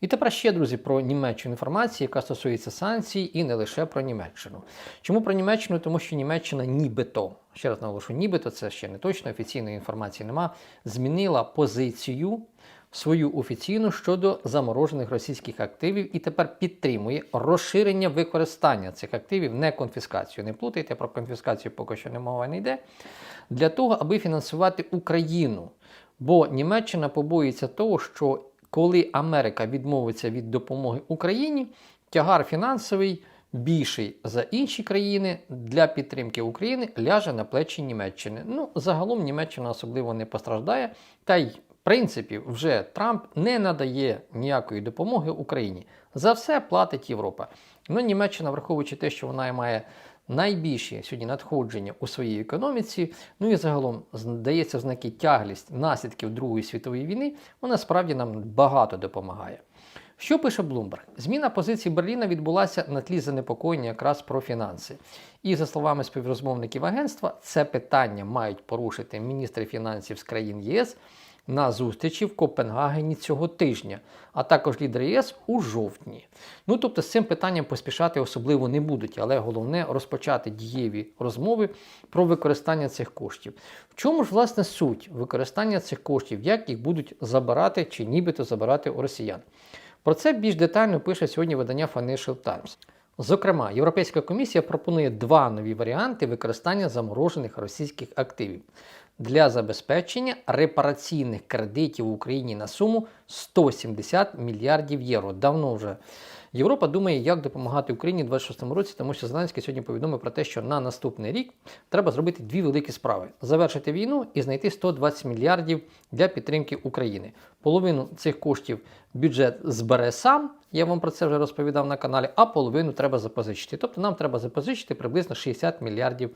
І тепер ще, друзі, про Німеччину інформація, яка стосується санкцій, і не лише про Німеччину. Чому про Німеччину? Тому що Німеччина нібито, ще раз наголошую, нібито це ще не точно, офіційної інформації нема, змінила позицію свою офіційну щодо заморожених російських активів і тепер підтримує розширення використання цих активів, не конфіскацію. Не плутайте про конфіскацію, поки що не мова не йде. Для того, аби фінансувати Україну. Бо Німеччина побоїться того, що коли Америка відмовиться від допомоги Україні, тягар фінансовий більший за інші країни для підтримки України ляже на плечі Німеччини. Ну, загалом Німеччина особливо не постраждає. Та й в принципі вже Трамп не надає ніякої допомоги Україні. За все платить Європа. Ну, Німеччина, враховуючи те, що вона має найбільші сьогодні надходження у своїй економіці, ну і загалом здається знаки тяглість наслідків Другої світової війни, вона справді нам багато допомагає. Що пише Bloomberg? Зміна позиції Берліна відбулася на тлі занепокоєння якраз про фінанси. І за словами співрозмовників агентства, це питання мають порушити міністри фінансів з країн ЄС на зустрічі в Копенгагені цього тижня, а також лідери ЄС у жовтні. Ну тобто з цим питанням поспішати особливо не будуть, але головне розпочати дієві розмови про використання цих коштів. В чому ж власне суть використання цих коштів, як їх будуть забирати чи нібито забирати у росіян? Про це більш детально пише сьогодні видання Financial Times. Зокрема, Європейська комісія пропонує два нові варіанти використання заморожених російських активів для забезпечення репараційних кредитів в Україні на суму 170 мільярдів євро. Давно вже Європа думає, як допомагати Україні у 26-му році, тому що Зеленський сьогодні повідомив про те, що на наступний рік треба зробити дві великі справи: завершити війну і знайти 120 мільярдів для підтримки України. Половину цих коштів бюджет збере сам. Я вам про це вже розповідав на каналі, а половину треба запозичити. Тобто нам треба запозичити приблизно 60 мільярдів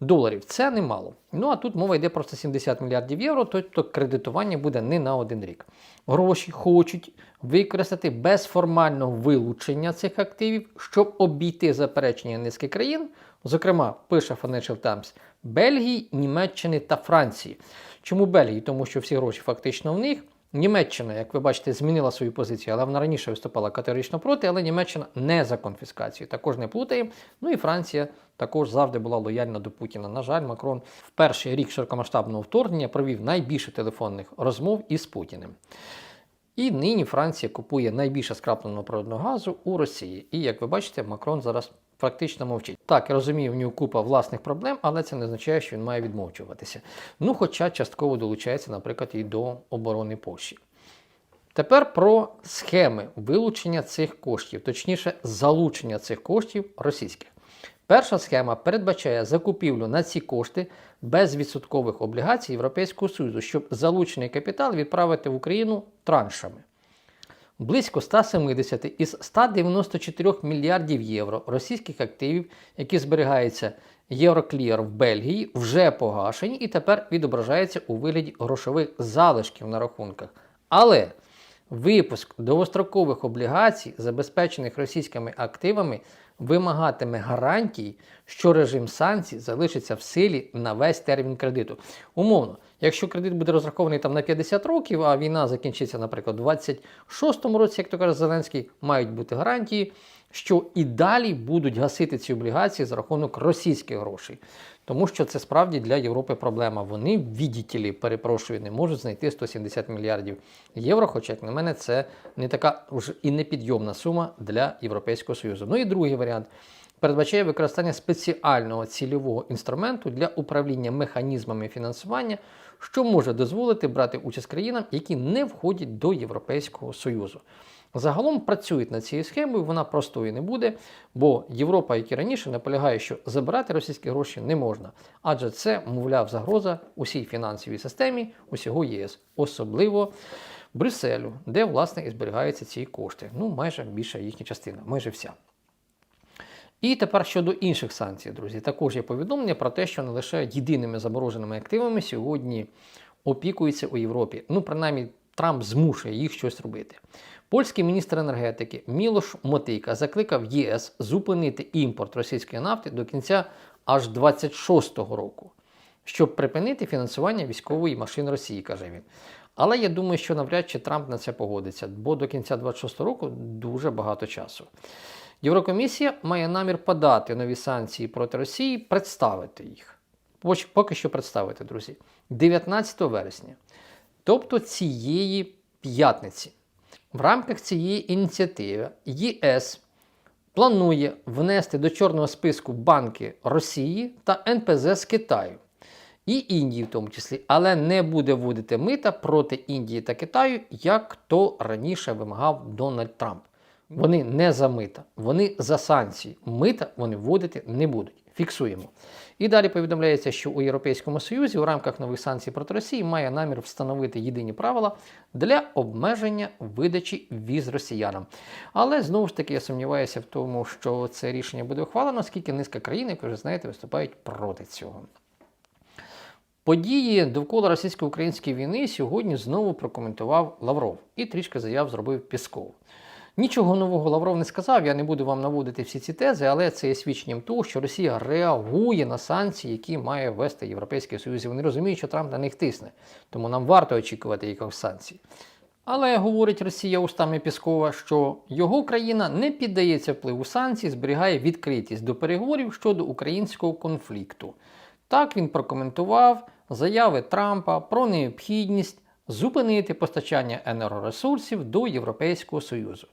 доларів. Це немало. Ну а тут мова йде про 170 мільярдів євро, тобто кредитування буде не на один рік. Гроші хочуть використати без формального вилучення цих активів, щоб обійти заперечення низки країн, зокрема, пише Financial Times, Бельгії, Німеччини та Франції. Чому Бельгії? Тому що всі гроші фактично в них. Німеччина, як ви бачите, змінила свою позицію, але вона раніше виступала категорично проти, але Німеччина не за конфіскацію. Також не плутаємо. Ну і Франція також завжди була лояльна до Путіна. На жаль, Макрон в перший рік широкомасштабного вторгнення провів найбільше телефонних розмов із Путіним. І нині Франція купує найбільше скрапленого природного газу у Росії. І як ви бачите, Макрон зараз практично мовчить. Так, я розумію, в нього купа власних проблем, але це не означає, що він має відмовчуватися. Ну, хоча частково долучається, наприклад, і до оборони Польщі. Тепер про схеми вилучення цих коштів, точніше, залучення цих коштів російських. Перша схема передбачає закупівлю на ці кошти безвідсоткових облігацій Європейського Союзу, щоб залучений капітал відправити в Україну траншами. Близько 170 із 194 мільярдів євро російських активів, які зберігаються Євроклір в Бельгії, вже погашені і тепер відображаються у вигляді грошових залишків на рахунках. Але випуск довгострокових облігацій, забезпечених російськими активами, вимагатиме гарантій, що режим санкцій залишиться в силі на весь термін кредиту. Умовно, якщо кредит буде розрахований там на 50 років, а війна закінчиться, наприклад, у 26-му році, як то каже Зеленський, мають бути гарантії, що і далі будуть гасити ці облігації за рахунок російських грошей. Тому що це справді для Європи проблема. Вони, відділі, перепрошую, не можуть знайти 170 мільярдів євро. Хоча, як на мене, це не така вже і непідйомна сума для Європейського Союзу. Ну і другий варіант передбачає використання спеціального цільового інструменту для управління механізмами фінансування, що може дозволити брати участь країнам, які не входять до Європейського Союзу. Загалом працюють над цією схемою, вона простою не буде, бо Європа, як і раніше, наполягає, що забирати російські гроші не можна, адже це, мовляв, загроза усій фінансовій системі усього ЄС, особливо Брюсселю, де власне і зберігаються ці кошти. Ну, майже більша їхня частина, майже вся. І тепер щодо інших санкцій, друзі, також є повідомлення про те, що не лише єдиними замороженими активами сьогодні опікуються у Європі. Ну, принаймні, Трамп змушує їх щось робити. Польський міністр енергетики Мілош Мотийка закликав ЄС зупинити імпорт російської нафти до кінця аж 26-го року, щоб припинити фінансування військової машини Росії, каже він. Але я думаю, що навряд чи Трамп на це погодиться, бо до кінця 26 року дуже багато часу. Єврокомісія має намір подати нові санкції проти Росії, представити їх. Поки що представити, друзі, 19 вересня, тобто цієї п'ятниці. В рамках цієї ініціативи ЄС планує внести до чорного списку банки Росії та НПЗ з Китаю і Індії в тому числі, але не буде вводити мита проти Індії та Китаю, як то раніше вимагав Дональд Трамп. Вони не за мита, вони за санкції. Мита вони вводити не будуть. Фіксуємо. І далі повідомляється, що у Європейському Союзі у рамках нових санкцій проти Росії має намір встановити єдині правила для обмеження видачі віз росіянам. Але знову ж таки я сумніваюся в тому, що це рішення буде ухвалено, оскільки низка країн, як вже знаєте, виступають проти цього. Події довкола російсько-української війни сьогодні знову прокоментував Лавров і трішки заяв зробив Пісков. Нічого нового Лавров не сказав, я не буду вам наводити всі ці тези, але це є свідченням того, що Росія реагує на санкції, які має ввести Європейський Союз. І Вони розуміють, що Трамп на них тисне, тому нам варто очікувати якихось санкцій. Але говорить Росія устами Піскова, що його країна не піддається впливу санкцій, зберігає відкритість до переговорів щодо українського конфлікту. Так він прокоментував заяви Трампа про необхідність зупинити постачання енергоресурсів до Європейського Союзу.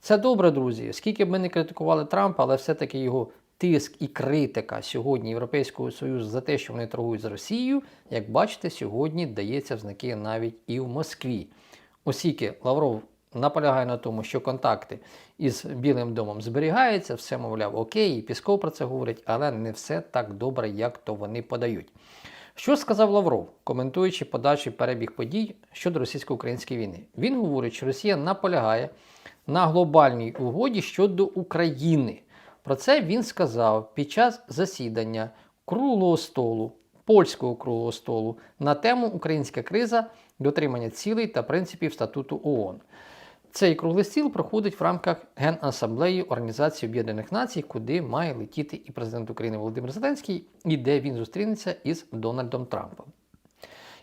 Це добре, друзі. Скільки б ми не критикували Трампа, але все-таки його тиск і критика сьогодні Європейського Союзу за те, що вони торгують з Росією, як бачите, сьогодні дається в знаки навіть і в Москві. Оскільки Лавров наполягає на тому, що контакти із Білим домом зберігаються, все, мовляв, окей, і Пісков про це говорить, але не все так добре, як то вони подають. Що сказав Лавров, коментуючи подальший перебіг подій щодо російсько-української війни? Він говорить, що Росія наполягає на глобальній угоді щодо України. Про це він сказав під час засідання круглого столу, польського круглого столу на тему Українська криза, дотримання цілей та принципів статуту ООН. Цей круглий стіл проходить в рамках Генасамблеї Організації Об'єднаних Націй, куди має летіти і президент України Володимир Зеленський, і де він зустрінеться із Дональдом Трампом.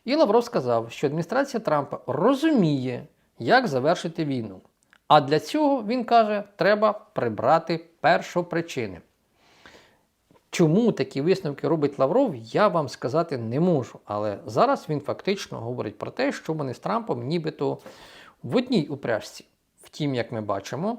І Лавров сказав, що адміністрація Трампа розуміє, як завершити війну. А для цього, він каже, треба прибрати першопричини. Чому такі висновки робить Лавров, я вам сказати не можу. Але зараз він фактично говорить про те, що вони з Трампом нібито в одній упряжці. Втім, як ми бачимо,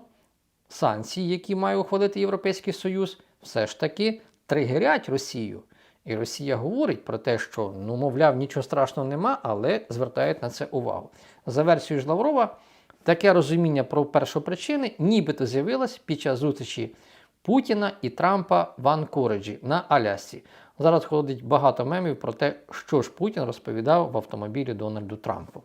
санкції, які має ухвалити Європейський Союз, все ж таки тригерять Росію. І Росія говорить про те, що, ну, мовляв, нічого страшного нема, але звертають на це увагу. За версією ж Лаврова, таке розуміння про першопричини нібито з'явилось під час зустрічі Путіна і Трампа в Анкореджі на Алясці. Зараз ходить багато мемів про те, що ж Путін розповідав в автомобілі Дональду Трампу.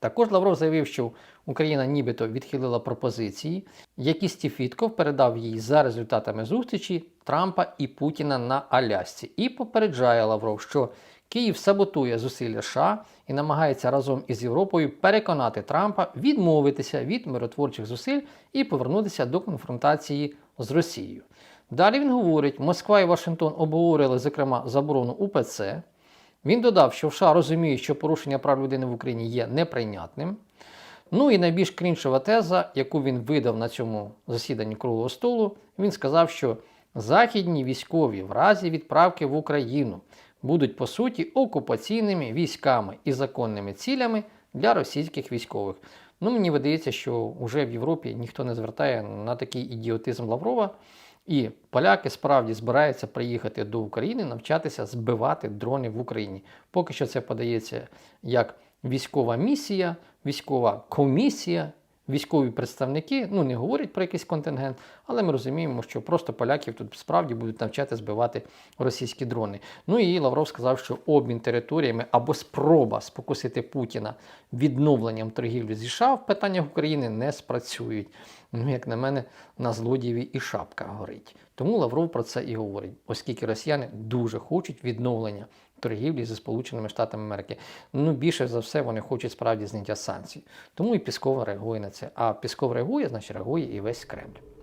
Також Лавров заявив, що Україна нібито відхилила пропозиції, які Стів Вітков передав їй за результатами зустрічі Трампа і Путіна на Алясці. І попереджає Лавров, що Київ саботує зусилля США і намагається разом із Європою переконати Трампа відмовитися від миротворчих зусиль і повернутися до конфронтації з Росією. Далі він говорить, Москва і Вашингтон обговорили, зокрема, заборону УПЦ. Він додав, що США розуміє, що порушення прав людини в Україні є неприйнятним. Ну і найбільш крінчова теза, яку він видав на цьому засіданні круглого столу, він сказав, що західні військові в разі відправки в Україну будуть по суті окупаційними військами і законними цілями для російських військових. Ну, мені видається, що вже в Європі ніхто не звертає на такий ідіотизм Лаврова. І поляки справді збираються приїхати до України, навчатися збивати дрони в Україні. Поки що це подається як військова місія, військова комісія, військові представники. Ну не говорять про якийсь контингент, але ми розуміємо, що просто поляків тут справді будуть навчати збивати російські дрони. Ну і Лавров сказав, що обмін територіями або спроба спокусити Путіна відновленням торгівлі зі США в питаннях України не спрацюють. Ну, як на мене, на злодієві і шапка горить. Тому Лавров про це і говорить, оскільки росіяни дуже хочуть відновлення торгівлі зі Сполученими Штатами Америки. Ну, більше за все, вони хочуть справді зняття санкцій. Тому і Пісков реагує на це. А Пісков реагує, значить реагує і весь Кремль.